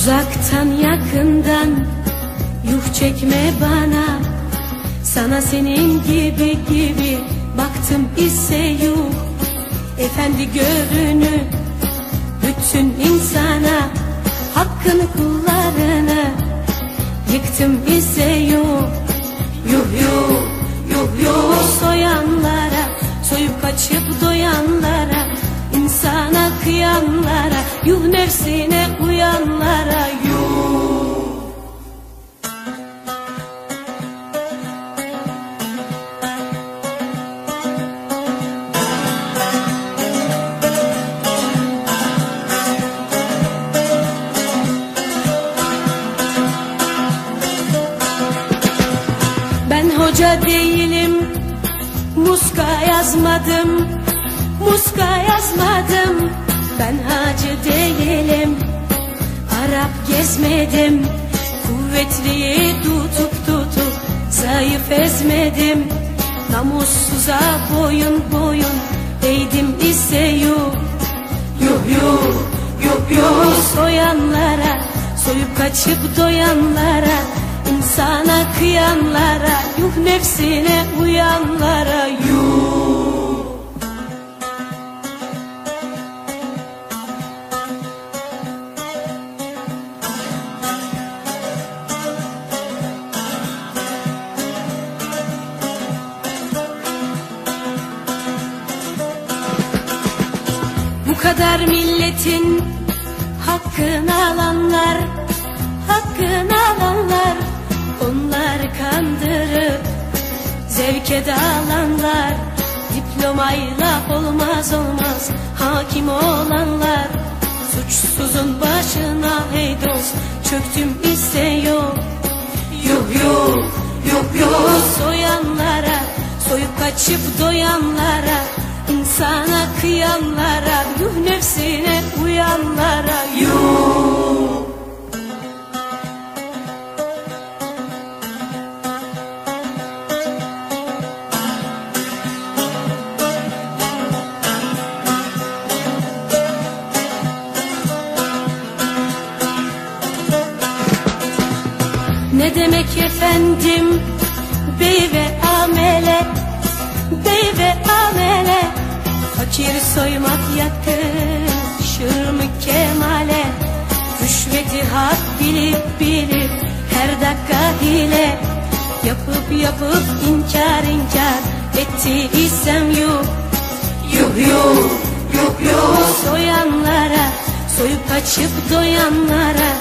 Uzaktan yakından yuh çekme bana. Sana senin gibi gibi baktım ise yuh. Efendi görünü bütün insana. Hakkını kullarını Yuh nefsine uyanlara yuh. Ben hoca değilim Muska yazmadım Muska yazmadım Ben hacı değilim Arap gezmedim Kuvvetliyi tutup tutup Zayıf ezmedim. Namussuza boyun boyun Eğdim ise yuh. Yuh yuh yuh yuh. Soyanlara Soyup kaçıp doyanlara insana kıyanlara Yuh nefsine uyanlara yuh kadar milletin hakkını alanlar Hakkını alanlar. Onları kandırıp Zevke dalanlar Diplomayla olmaz olmaz. Hakim olanlar Suçsuzun başına hey dost. Çöktüm ise yok Yuh yuh yuh yuh Soyanlara Soyup kaçıp doyanlara insana kıyanlara Yuh nefsine uyanlara Yuh. Ne demek efendim? Bey ve amele Bey ve amele Fakir soymak yakışır mı kemale? Rüşveti hak bilip bilip her dakika hile. Yapıp yapıp inkar inkar etti isem yuh. Yuh yuh yuh yuh. Soyanlara soyup kaçıp doyanlara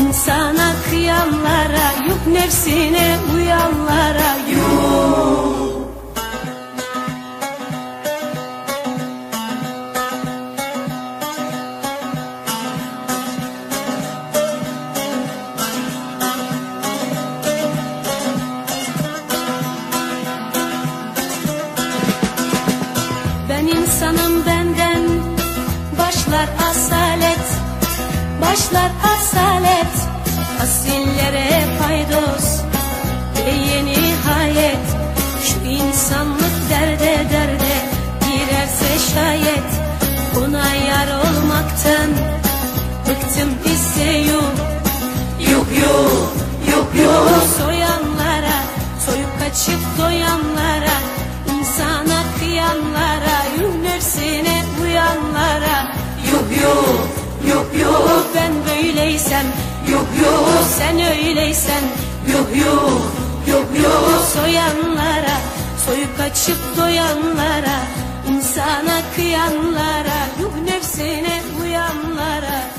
insana kıyanlara Yuh nefsine uyanlara yuh Başlar asalet Asillere paydos Ve nihayet Şu insanlık derde derde Girerse şayet Ona yar olmaktan Bıktım ise yuh Yuh yuh yuh yuh Soyanlara Ben böyleysem Yuh yuh sen öyleysen Yuh yuh yuh yuh Soyanlara Soyup kaçıp doyanlara insana kıyanlara Yuh nefsine uyanlara